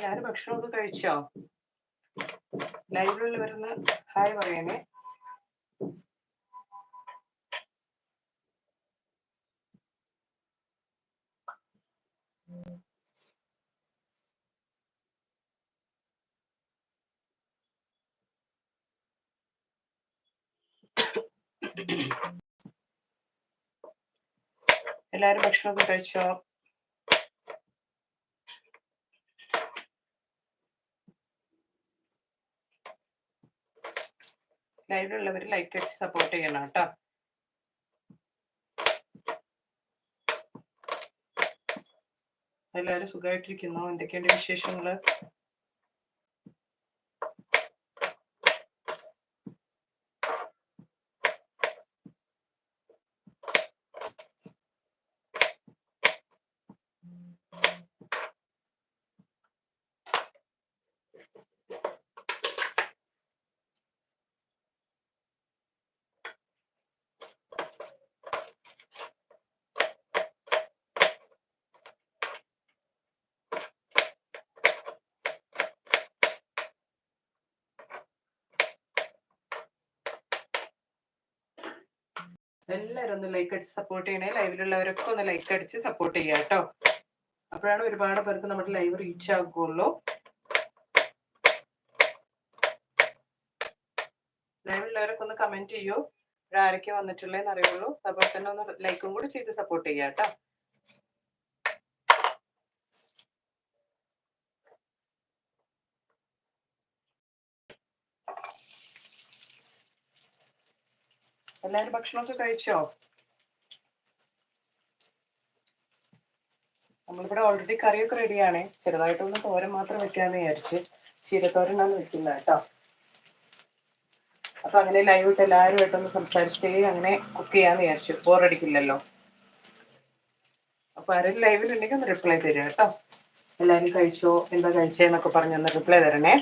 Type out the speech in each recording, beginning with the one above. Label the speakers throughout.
Speaker 1: എല്ലാരും ഭക്ഷണമൊക്കെ കഴിച്ചോ? ലൈവിലുള്ള വരുന്ന ഹായ് പറയണേ. എല്ലാരും ഭക്ഷണമൊക്കെ കഴിച്ചോ? ലൈവിലുള്ളവർ ലൈക്ക് അടിച്ച് സപ്പോർട്ട് ചെയ്യണം കേട്ടോ. എല്ലാവരും സുഖമായിട്ടിരിക്കുന്നു എന്തൊക്കെയുണ്ട് വിശേഷങ്ങൾ? എല്ലാവരും ഒന്ന് ലൈക്ക് അടിച്ച് സപ്പോർട്ട് ചെയ്യണേ. ലൈവിലുള്ളവരൊക്കെ ഒന്ന് ലൈക്ക് അടിച്ച് സപ്പോർട്ട് ചെയ്യുക കേട്ടോ അപ്പോഴാണ് ഒരുപാട് പേർക്ക് നമ്മുടെ ലൈവ് റീച്ച് ആകുള്ളൂ ലൈവിലുള്ളവരൊക്കെ ഒന്ന് കമന്റ് ചെയ്യൂ. ഇവിടെ ആരൊക്കെ വന്നിട്ടുള്ളതെന്ന് അറിയുള്ളൂ. അതുപോലെ തന്നെ ഒന്ന് ലൈക്കും കൂടി ചെയ്ത് സപ്പോർട്ട് ചെയ്യാം കേട്ടോ എല്ലാവരും ഭക്ഷണമൊക്കെ കഴിച്ചോ? നമ്മളിവിടെ ഓൾറെഡി കറിയൊക്കെ റെഡിയാണ് ചെറുതായിട്ടൊന്ന് തോരൻ മാത്രം വെക്കാന്ന് വിചാരിച്ച് ചീരത്തോരനാണ് വെക്കുന്നത് കേട്ടോ അപ്പൊ അങ്ങനെ ലൈവ് ഇട്ട് എല്ലാവരുമായിട്ടൊന്ന് സംസാരിച്ചിട്ടേ അങ്ങനെ കുക്ക് ചെയ്യാന്ന് വിചാരിച്ചു. ബോറടിക്കില്ലല്ലോ അപ്പൊ ആരെങ്കിലും ലൈവിലുണ്ടെങ്കിൽ ഒന്ന് റിപ്ലൈ തരിക കേട്ടോ എല്ലാവരും കഴിച്ചോ? എന്താ കഴിച്ചേന്നൊക്കെ പറഞ്ഞൊന്ന് റിപ്ലൈ തരണേ.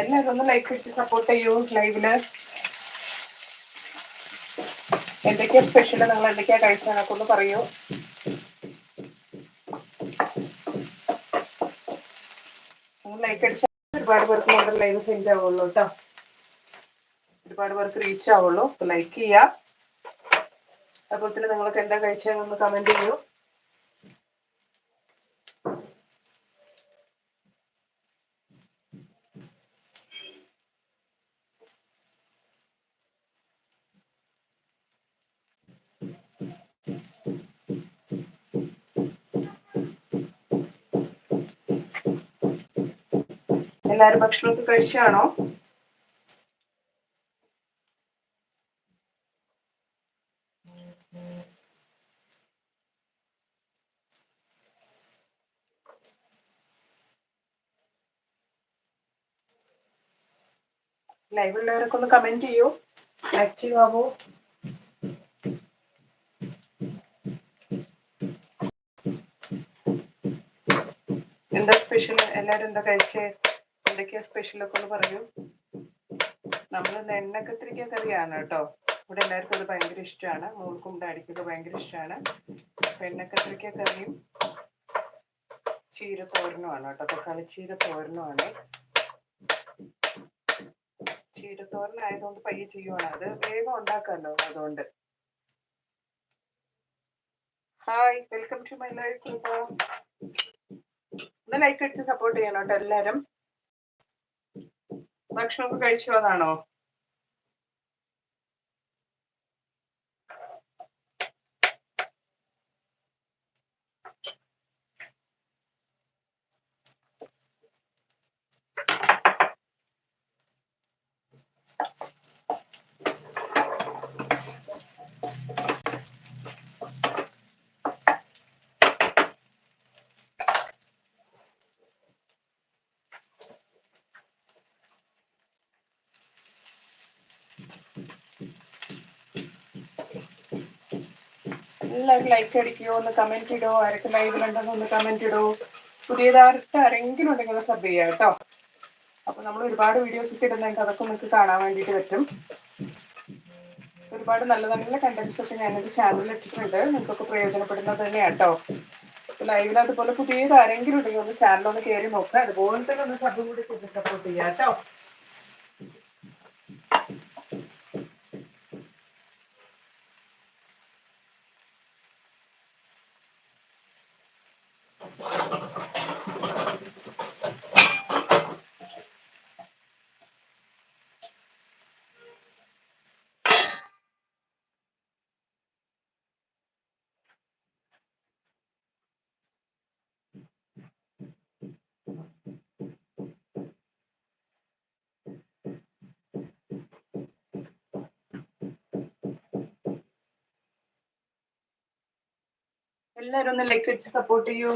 Speaker 1: എല്ലാവരും ഒന്ന് ലൈക്ക് അടിച്ച് സപ്പോർട്ട് ചെയ്യൂ ലൈവിൽ എന്തൊക്കെയാ സ്പെഷ്യൽ നിങ്ങൾ എന്തൊക്കെയാ കഴിച്ചതെന്നൊക്കെ ഒന്ന് പറയൂ. ലൈക്ക് അടിച്ചാൽ ഒരുപാട് പേർക്ക് നമ്മുടെ ലൈവ് സെൻഡ് ആവുള്ളൂ കേട്ടോ ഒരുപാട് പേർക്ക് റീച്ച് ആവുള്ളൂ. ലൈക്ക് ചെയ്യുക അതുപോലെ തന്നെ നിങ്ങൾക്ക് എന്താ കഴിച്ചതെന്നൊന്ന് കമന്റ് ചെയ്യൂ. എല്ലാരും ഭക്ഷണമൊക്കെ കഴിച്ചാണോ? ലൈവിലുള്ളവരൊക്കെ ഒന്ന് കമന്റ് ചെയ്യൂ. ആക്റ്റീവ് ആവോ. എന്താ സ്പെഷ്യൽ എല്ലാരും എന്താ കഴിച്ചേ? എന്തൊക്കെയാ സ്പെഷ്യൽ ഒക്കെ ഒന്ന് പറയൂ നമ്മൾ എണ്ണക്കത്തിരിക്ക കറിയാണ് കേട്ടോ. ഇവിടെ എല്ലാവർക്കും അത് ഭയങ്കര ഇഷ്ടമാണ്. മോൾക്കും ഡാഡിക്കൊക്കെ ഭയങ്കര ഇഷ്ടമാണ്. എണ്ണക്കത്തിരിക്ക കറിയും ചീര തോരനുമാണ് കേട്ടോ. തക്കാളി ചീര തോരനുമാണ്. ചീരത്തോരനായതുകൊണ്ട് പയ്യെ ചെയ്യുവാണ്. അത് വേഗം ഉണ്ടാക്കാമല്ലോ അതുകൊണ്ട്. Hi welcome to my life ഒന്ന് ലൈക്ക് അടിച്ച് സപ്പോർട്ട് ചെയ്യണം കേട്ടോ എല്ലാരും ഭക്ഷണമൊക്കെ കഴിച്ചു അതാണോ എല്ലാവരും ലൈക്ക് അടിക്കുമോ ഒന്ന് കമന്റ് ഇടോ? ആരൊക്കെ ലൈവ് ലൈവിലുണ്ടെന്ന് ഒന്ന് കമന്റ് ഇടോ? പുതിയതായിട്ട് ആരെങ്കിലും ഉണ്ടെങ്കിൽ സബ് ചെയ്യാം കേട്ടോ. അപ്പൊ നമ്മൾ ഒരുപാട് വീഡിയോസ് ഒക്കെ ഇടുന്നെങ്കിൽ അതൊക്കെ നിങ്ങൾക്ക് കാണാൻ വേണ്ടിയിട്ട് പറ്റും. ഒരുപാട് നല്ല നല്ല കണ്ടന്റ്സ് ഒക്കെ എന്റെ ചാനലിൽ ഇട്ടിട്ടുണ്ട്. നിങ്ങൾക്കൊക്കെ പ്രയോജനപ്പെടുന്നത് തന്നെയാണ് കേട്ടോ. ലൈവിൽ അതുപോലെ പുതിയത് ആരെങ്കിലും ഉണ്ടെങ്കിൽ ഒന്ന് ചാനൽ ഒന്ന് കയറി നോക്കുക അതുപോലെ തന്നെ ഒന്ന് സബ് കൂടി സപ്പോർട്ട് ചെയ്യാം കേട്ടോ. എല്ലാവരും ഒന്ന് ലൈക്ക് അടിച്ച് സപ്പോർട്ട് ചെയ്യൂ.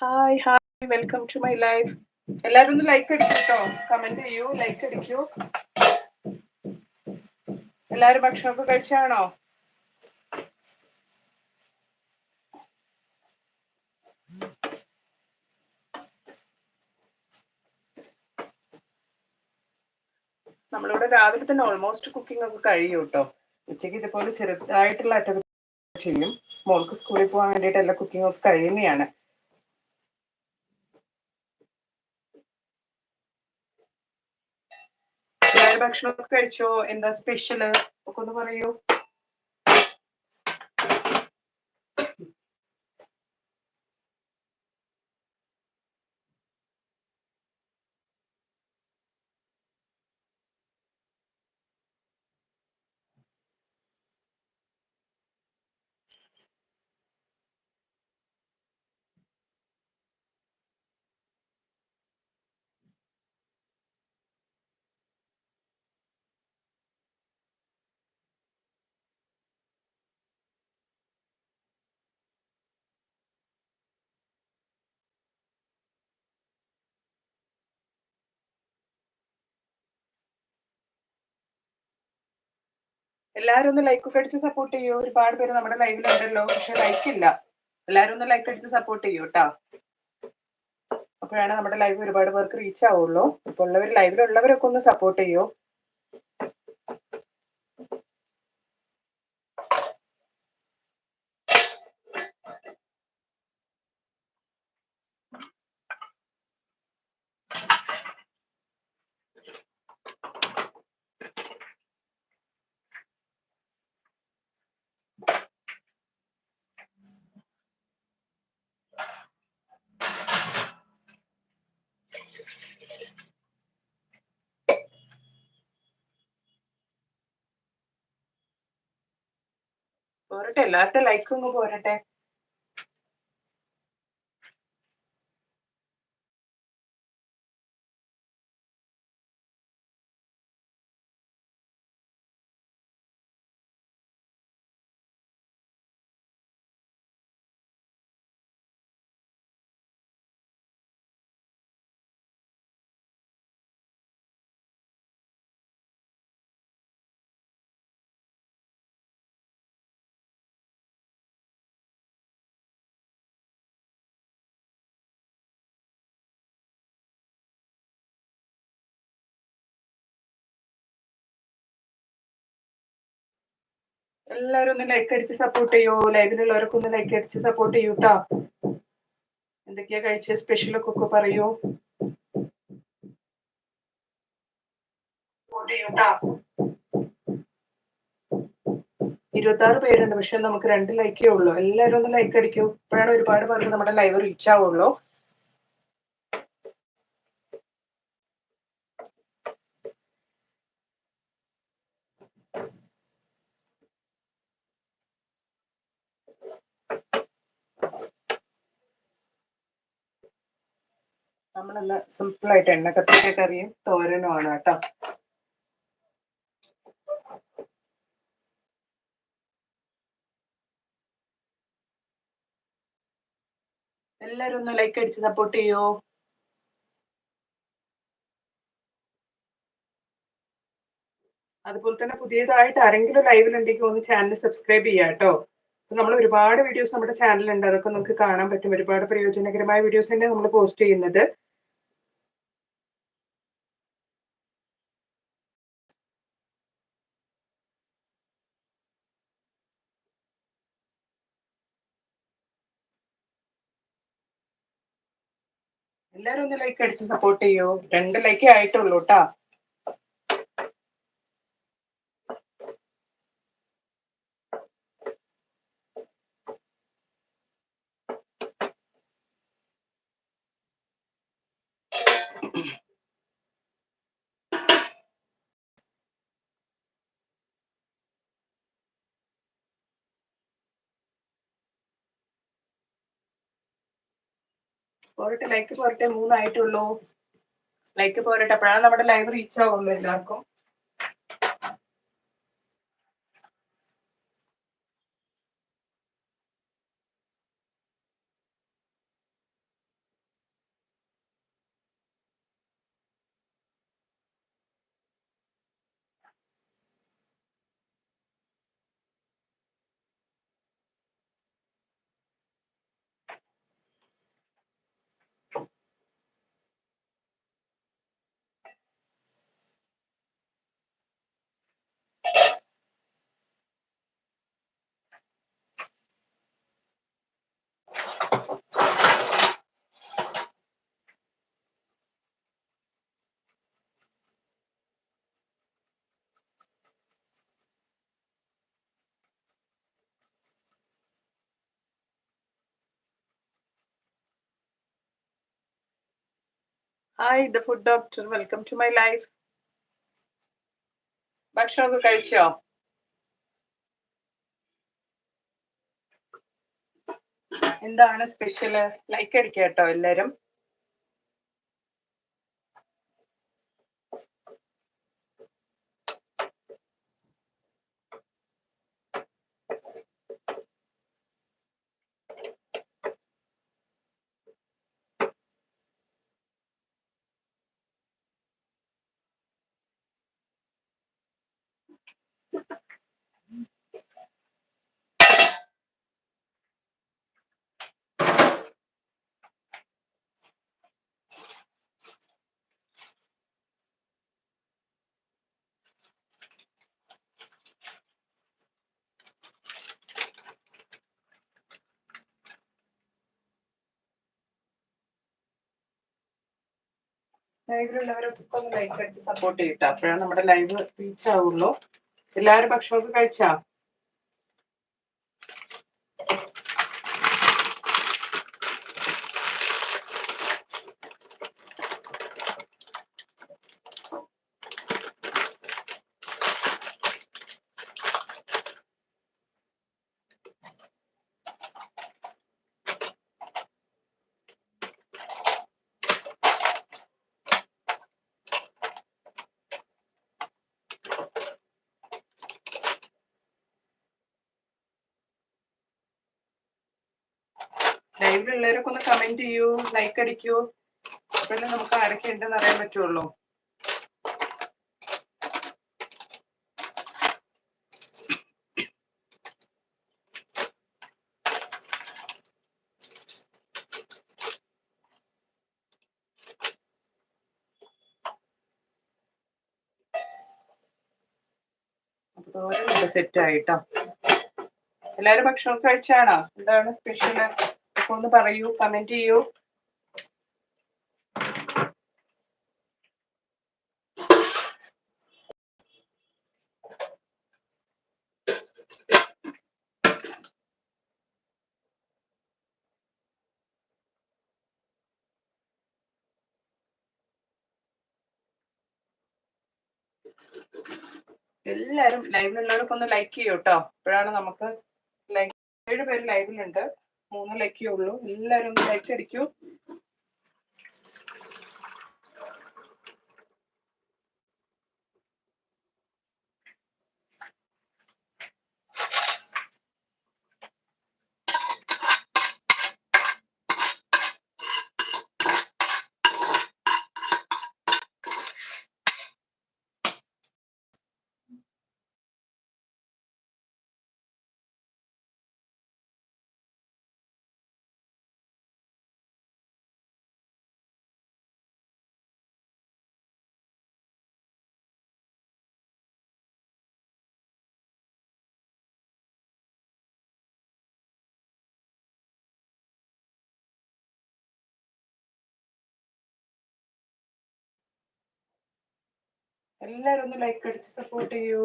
Speaker 1: Hi hi welcome to my life എല്ലാരും ഒന്ന് ലൈക്ക് അടിക്കൂ കേട്ടോ കമന്റ് ചെയ്യൂ ലൈക്ക് അടിക്കൂ. എല്ലാരും ഭക്ഷണമൊക്കെ കഴിച്ചാണോ? നമ്മളിവിടെ രാവിലെ തന്നെ ഓൾമോസ്റ്റ് കുക്കിംഗ് ഒക്കെ കഴിയും കേട്ടോ. ഉച്ചയ്ക്ക് ഇതുപോലെ ചെറുതായിട്ടുള്ള അറ്റ ചെയ്യും. മോൾക്ക് സ്കൂളിൽ പോകാൻ വേണ്ടിയിട്ട് എല്ലാ കുക്കിംഗ് ഒക്കെ കഴിയുന്നതാണ്. ഭക്ഷണമൊക്കെ കഴിച്ചോ? എന്താ സ്പെഷ്യൽ ഒക്കെ ഒന്ന് പറയൂ. എല്ലാവരും ഒന്ന് ലൈക്ക് ഒക്കെ അടിച്ച് സപ്പോർട്ട് ചെയ്യൂ. ഒരുപാട് പേര് നമ്മുടെ ലൈവിലുണ്ടല്ലോ പക്ഷെ ലൈക്ക് ഇല്ല. എല്ലാവരും ഒന്ന് ലൈക്ക് അടിച്ച് സപ്പോർട്ട് ചെയ്യൂ കേട്ടോ അപ്പോഴാണ് നമ്മുടെ ലൈവ് ഒരുപാട് പേർക്ക് റീച്ച് ആവുള്ളൂ. ഇപ്പൊ ഉള്ളവർ ലൈവിലുള്ളവരൊക്കെ ഒന്ന് സപ്പോർട്ട് ചെയ്യൂ. പോരട്ടെ എല്ലാവരുടെ അങ്ങ് പോരട്ടെ. എല്ലാവരും ഒന്ന് ലൈക്ക് അടിച്ച് സപ്പോർട്ട് ചെയ്യൂ. ലൈവിലുള്ളവരൊക്കെ ഒന്ന് ലൈക്ക് അടിച്ച് സപ്പോർട്ട് ചെയ്യൂ കേട്ടോ എന്തൊക്കെയാ കഴിച്ച? സ്പെഷ്യലൊക്കെ ഒക്കെ പറയൂ. ഇരുപത്താറ് പേരുണ്ട്. പക്ഷെ നമുക്ക് രണ്ട് ലൈക്കേ ഉള്ളൂ. എല്ലാവരും ഒന്ന് ലൈക്ക് അടിക്കൂ. ഇപ്പോഴാണ് ഒരുപാട് പേർക്ക് നമ്മുടെ ലൈവ് റീച്ച് ആവുള്ളൂ. നമ്മളെല്ലാം സിമ്പിൾ ആയിട്ട് എണ്ണ കത്തിരിക്ക കറിയും തോരനുമാണ് കേട്ടോ. എല്ലാരും ഒന്ന് ലൈക്ക് അടിച്ച് സപ്പോർട്ട് ചെയ്യോ? അതുപോലെ തന്നെ പുതിയതായിട്ട് ആരെങ്കിലും ലൈവിൽ ഉണ്ടെങ്കിൽ ഒന്ന് ചാനൽ സബ്സ്ക്രൈബ് ചെയ്യാം കേട്ടോ. നമ്മൾ ഒരുപാട് വീഡിയോസ് നമ്മുടെ ചാനലുണ്ട് അതൊക്കെ നമുക്ക് കാണാൻ പറ്റും. ഒരുപാട് പ്രയോജനകരമായ വീഡിയോസ് തന്നെ നമ്മൾ പോസ്റ്റ് ചെയ്യുന്നത്. എല്ലാരും ഒന്ന് ലൈക്ക് അടിച്ച് സപ്പോർട്ട് ചെയ്യോ. രണ്ട് ലൈക്കേ ആയിട്ടുള്ളൂ കേട്ടാ പോരട്ടെ ലൈക്ക് പോരട്ടെ മൂന്നായിട്ടുള്ളൂ ലൈക്ക് പോരട്ടെ അപ്പോഴാണ് നമ്മുടെ ലൈവ് റീച്ച് ആവുള്ളൂ എല്ലാവർക്കും. Hi the food doctor welcome to my life ഭക്ഷണമൊക്കെ കഴിച്ചോ? എന്താണ് സ്പെഷ്യൽ ലൈക്ക് അടിക്കുക കേട്ടോ എല്ലാരും. ലൈവിലുള്ളവരൊക്കെ ഒന്ന് ലൈക്ക് സപ്പോർട്ട് ചെയ്യട്ടോ. അപ്പോഴാണ് നമ്മുടെ ലൈവ് റീച്ച് ആവുള്ളൂ. എല്ലാവരും ഭക്ഷണമൊക്കെ കഴിച്ചാ? ലൈവിലുള്ളവരൊക്കെ ഒന്ന് കമന്റ് ചെയ്യൂ ലൈക്ക് അടിക്കൂ. അപ്പോഴല്ലേ നമുക്ക് ആരൊക്കെ ഉണ്ടെന്ന് അറിയാൻ പറ്റുള്ളൂ. സെറ്റ് ആയിട്ടോ? എല്ലാരും ഭക്ഷണം കഴിച്ചാണോ? എന്താണ് സ്പെഷ്യൽ ഒക്കെ ഒന്ന് പറയൂ കമന്റ് ചെയ്യൂ. എല്ലാരും ലൈവിലുള്ളവർക്കൊന്ന് ലൈക്ക് ചെയ്യൂട്ടോ അപ്പോഴാണ് നമുക്ക് ഏഴ് പേര് ലൈവിലുണ്ട് മൂന്ന് ഉള്ളൂ. എല്ലാവരും ലൈക്ക് അടിക്കൂ. എല്ലാരും ഒന്ന് ലൈക്ക് അടിച്ച് സപ്പോർട്ട് ചെയ്യൂ.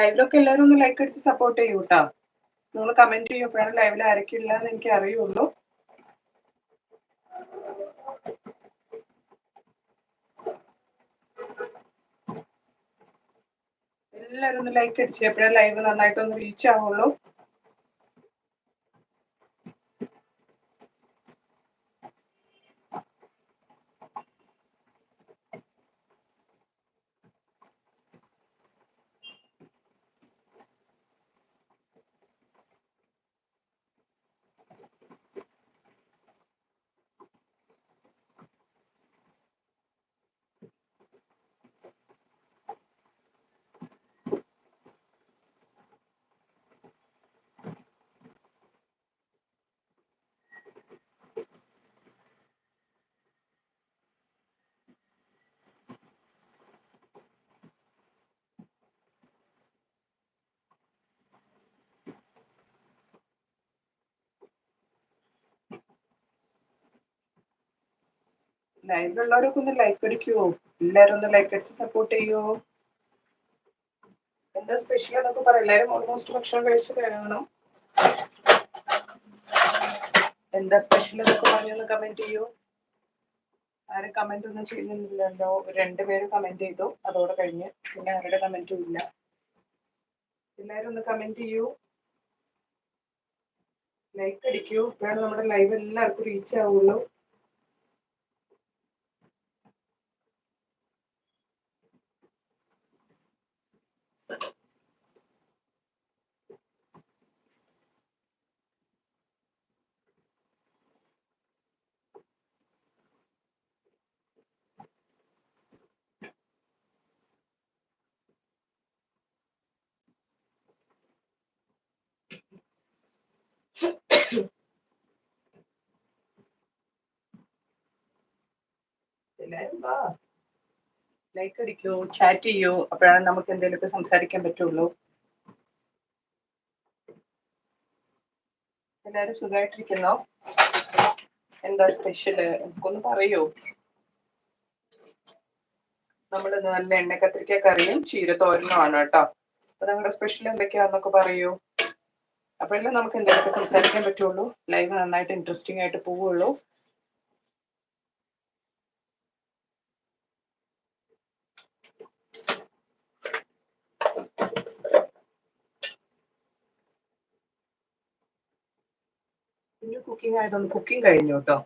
Speaker 1: ലൈവിലൊക്കെ എല്ലാവരും ഒന്ന് ലൈക്ക് അടിച്ച് സപ്പോർട്ട് ചെയ്യൂ കേട്ടോ നിങ്ങൾ കമന്റ് ചെയ്യും എപ്പോഴാണ് ലൈവിൽ ആരൊക്കെ ഇല്ലെന്ന് എനിക്ക് അറിയുള്ളൂ. എല്ലാവരും ഒന്ന് ലൈക്ക് അടിച്ച് എപ്പോഴാണ് ലൈവ് നന്നായിട്ടൊന്ന് റീച്ച് ആവുള്ളൂ. ലൈവിലുള്ളവരൊക്കെ ഒന്ന് ലൈക്ക് അടിക്കുവോ എല്ലാരും ഒന്ന് ലൈക്ക് അടിച്ച് സപ്പോർട്ട് ചെയ്യുവോ എന്താ സ്പെഷ്യൽ എന്നൊക്കെ പറയാം എല്ലാരും ഓൾമോസ്റ്റ് ഭക്ഷണം കഴിച്ച് കഴിയണം എന്താ സ്പെഷ്യൽ എന്നൊക്കെ പറഞ്ഞൊന്ന് കമന്റ് ചെയ്യൂ. ആരും കമന്റ് ഒന്നും ചെയ്യുന്നില്ലല്ലോ. രണ്ടുപേരും കമന്റ് ചെയ്തു അതോടെ കഴിഞ്ഞ്. പിന്നെ ആരുടെ കമന്റും ഇല്ല. എല്ലാരും ഒന്ന് കമന്റ് ചെയ്യൂ. ലൈക്ക് അടിക്കൂ. ഇപ്പോഴാണ് നമ്മുടെ ലൈവ് എല്ലാവർക്കും റീച്ച് ആവുള്ളൂ. ലൈക്ക് അടിക്കൂ ചാറ്റ് ചെയ്യൂ അപ്പോഴാണ് നമുക്ക് എന്തെങ്കിലുമൊക്കെ സംസാരിക്കാൻ പറ്റുള്ളൂ. എല്ലാരും സുഖമായിട്ടിരിക്കുന്നോ? എന്താ സ്പെഷ്യൽ നമുക്കൊന്ന് പറയൂ. നമ്മൾ നല്ല എണ്ണ കത്തിരിക്ക കറിയും ചീരത്തോരനുമാണ് കേട്ടോ. അപ്പൊ നിങ്ങളുടെ സ്പെഷ്യൽ എന്തൊക്കെയാന്നൊക്കെ പറയൂ. അപ്പോഴല്ലേ നമുക്ക് എന്തെങ്കിലുമൊക്കെ സംസാരിക്കാൻ പറ്റുള്ളൂ. ലൈവ് നന്നായിട്ട് ഇൻട്രസ്റ്റിംഗ് ആയിട്ട് പോവുള്ളൂ. കുക്കിംഗ് ആയതുകൊണ്ട് കുക്കിംഗ് കഴിഞ്ഞു കേട്ടോ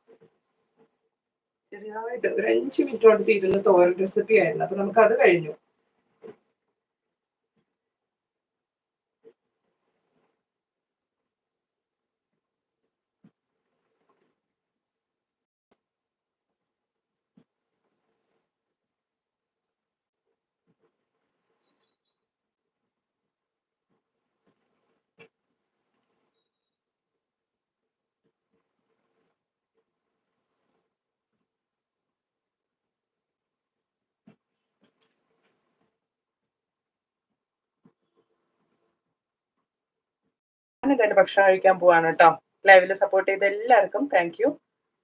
Speaker 1: ചെറിയതായിട്ട് ഒരു അഞ്ച് മിനിറ്റ് കൊണ്ട് തീരുന്ന തോരൻ റെസിപ്പി ആയിരുന്നു. അപ്പൊ നമുക്ക് അത് കഴിഞ്ഞു. എന്റെ ഭക്ഷണം കഴിക്കാൻ പോവാണ് കേട്ടോ. ലൈവിൽ സപ്പോർട്ട് ചെയ്ത എല്ലാവർക്കും താങ്ക് യു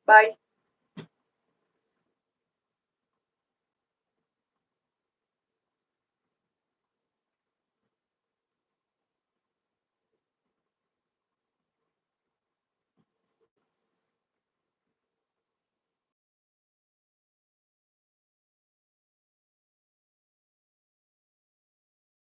Speaker 1: ബൈ